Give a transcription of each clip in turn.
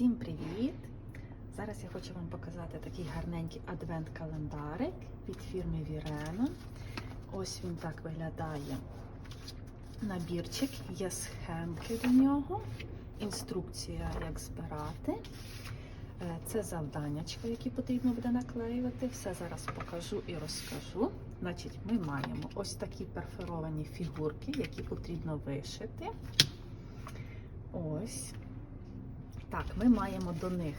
Всім привіт! Зараз я хочу вам показати такий гарненький адвент-календарик від фірми Vireno. Ось він так виглядає. Набірчик, є схемки до нього, інструкція, як збирати. Е, Це завданнячка, які потрібно буде наклеювати. Все зараз покажу і розкажу. Значить, ми маємо ось такі перфоровані фігурки, які потрібно вишити. Ось. Так, ми маємо до них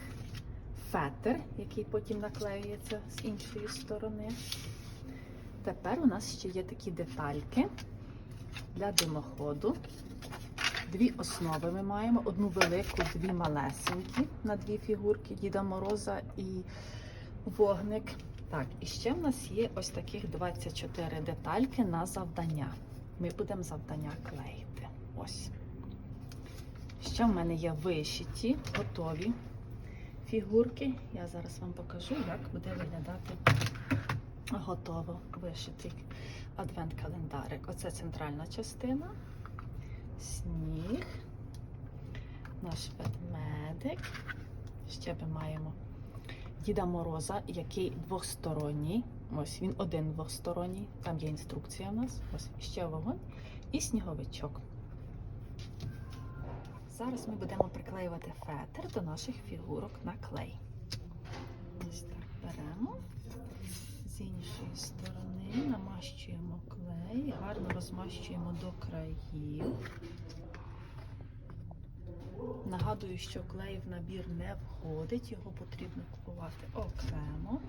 фетр, який потім наклеюється з іншої сторони. Тепер у нас ще є такі детальки для димоходу. Дві основи ми маємо: одну велику, дві малесенькі на дві фігурки Діда Мороза і вогник. Так, і ще в нас є ось таких 24 детальки на завдання. Ми будемо завдання клеїти. Ось. Ще в мене є вишиті, готові фігурки. Я зараз вам покажу, як буде виглядати готово вишитий адвент-календарик. Оце центральна частина, сніг, наш ведмедик. Ще ми маємо Діда Мороза, який двосторонній. Ось він один двосторонній, там є інструкція у нас. Ось ще вогонь і сніговичок. Зараз ми будемо приклеювати фетр до наших фігурок на клей. Ось так беремо з іншої сторони, намащуємо клей, гарно розмащуємо до країв. Нагадую, що клей в набір не входить, його потрібно купувати окремо.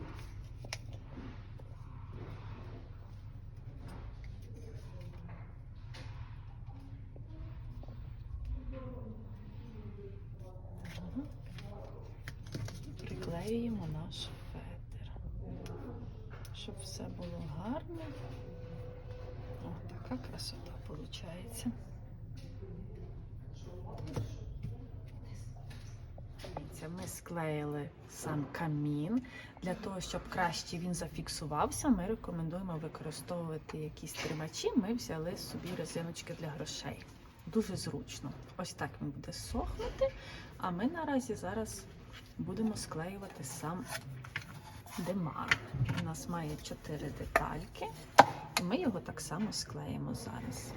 Приклеюємо наш фетр, щоб все було гарно. О, така красота виходить. Ми склеїли сам камін. Для того, щоб краще він зафіксувався, ми рекомендуємо використовувати якісь тримачі. Ми взяли собі резиночки для грошей. Дуже зручно. Ось так він буде сохнути. А ми наразі зараз будемо склеювати сам демар. У нас має 4 детальки, і ми його так само склеїмо зараз.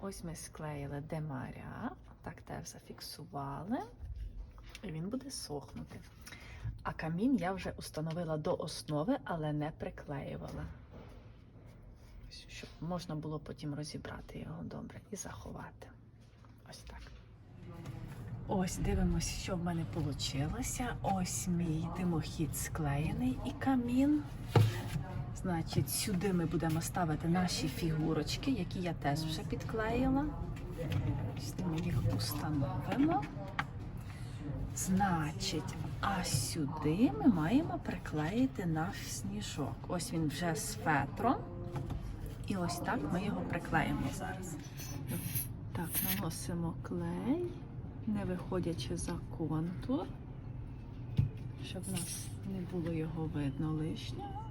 Ось ми склеїли демаря, так теж зафіксували, і він буде сохнути. А камін я вже установила до основи, але не приклеювала. Щоб можна було потім розібрати його добре і заховати. Ось так. Ось дивимось, що в мене вийшло. Ось мій димохід склеєний і камін. Значить, сюди ми будемо ставити наші фігурочки, які я теж вже підклеїла. Ми їх установимо. Значить, а сюди ми маємо приклеїти наш сніжок. Ось він вже з фетром. І ось так ми його приклеїмо зараз. Так, наносимо клей не виходячи за контур, щоб в нас не було його видно лишнього.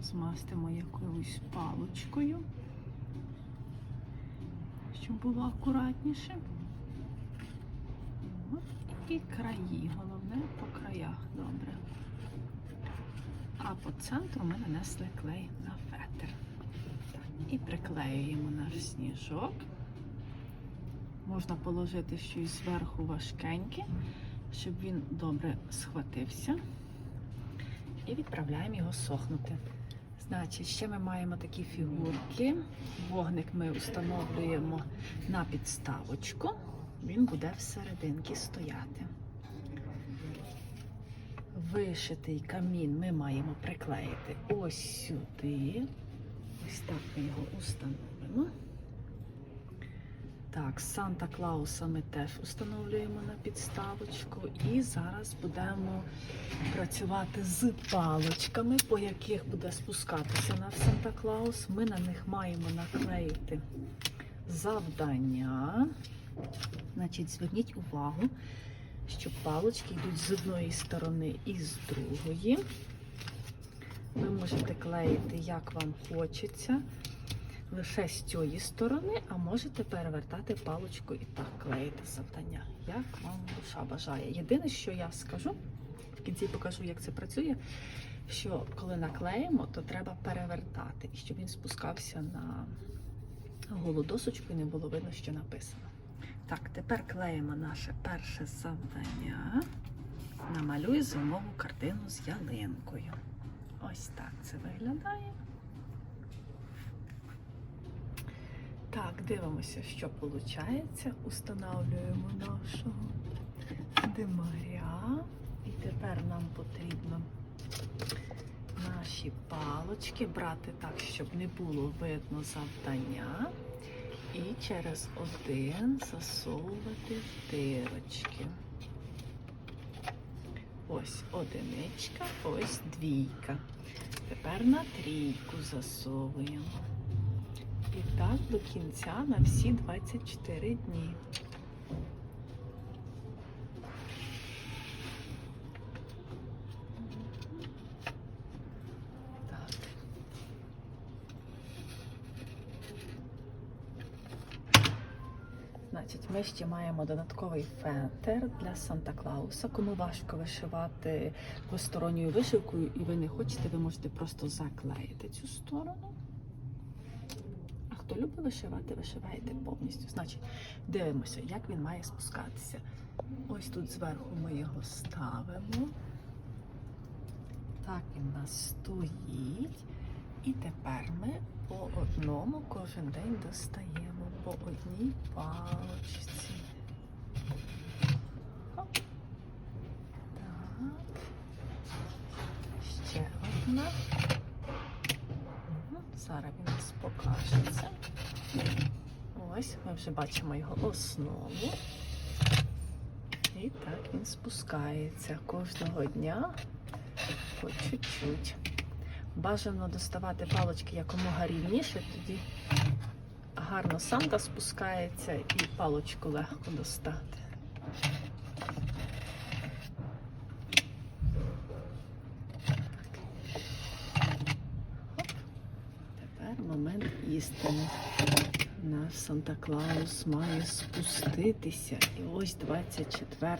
Змастимо якоюсь палочкою, щоб було акуратніше. І краї, головне по краях добре. А по центру ми нанесли клей на фетр. І приклеюємо наш сніжок. Можна положити щось зверху важкеньке, щоб він добре схватився. І відправляємо його сохнути. Значить, ще ми маємо такі фігурки. Вогник ми встановлюємо на підставочку. Він буде всерединки стояти. Вишитий камін ми маємо приклеїти ось сюди. Ось так ми його установимо. Так, Санта Клауса ми теж встановлюємо на підставочку. І зараз будемо працювати з палочками, по яких буде спускатися наш Санта Клаус. Ми на них маємо наклеїти завдання. Значить, зверніть увагу, що палочки йдуть з одної сторони і з другої. Ви можете клеїти, як вам хочеться. Лише з цієї сторони, а можете перевертати паличку і так клеїти завдання, як вам душа бажає. Єдине, що я скажу, в кінці покажу, як це працює. Що коли наклеїмо, то треба перевертати, і щоб він спускався на голу досочку і не було видно, що написано. Так, тепер клеїмо наше перше завдання. Намалюй зимову картину з ялинкою. Ось так це виглядає. Так, дивимося, що виходить. Установлюємо нашого димаря. І тепер нам потрібно наші палочки брати так, щоб не було видно завдання. І через один засовувати дирочки. Ось одиничка, ось двійка. Тепер на трійку засовуємо. І так до кінця на всі 24 дні. Ми ще маємо додатковий фетр для Санта-Клауса. Кому важко вишивати двосторонньою вишивкою і ви не хочете, ви можете просто заклеїти цю сторону. Хто любить вишивати, вишиваєте повністю. Значить, дивимося, як він має спускатися. Ось тут зверху ми його ставимо. Так він у нас стоїть. І тепер ми по одному кожен день достаємо по одній палочці. Так. Ще одна. Зараз він нас покажеться. Ось ми вже бачимо його основу. І так він спускається кожного дня по чуть-чуть. Бажано доставати палочки якомога рівніше, тоді гарно санта спускається і палочку легко достати. Хоп. Тепер момент істини. Наш Санта-Клаус має спуститися. І ось 24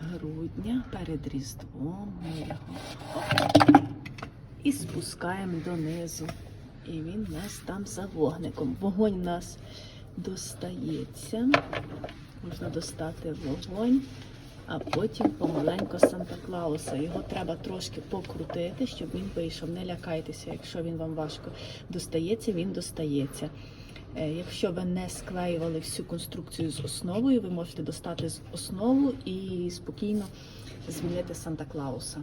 грудня перед Різдвом ми його і спускаємо донизу. І він нас там за вогником. Вогонь у нас достається. Можна достати вогонь, а потім помаленько Санта-Клауса. Його треба трошки покрутити, щоб він вийшов. Не лякайтеся, якщо він вам важко достається, він достається. Е, Якщо ви не склеювали всю конструкцію з основою, ви можете достати з основу і спокійно звільнити Санта-Клауса.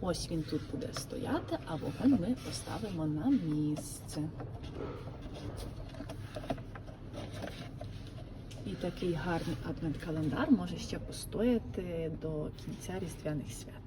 Ось він тут буде стояти, а вогонь ми поставимо на місце. І такий гарний адвент-календар може ще постояти до кінця різдвяних свят.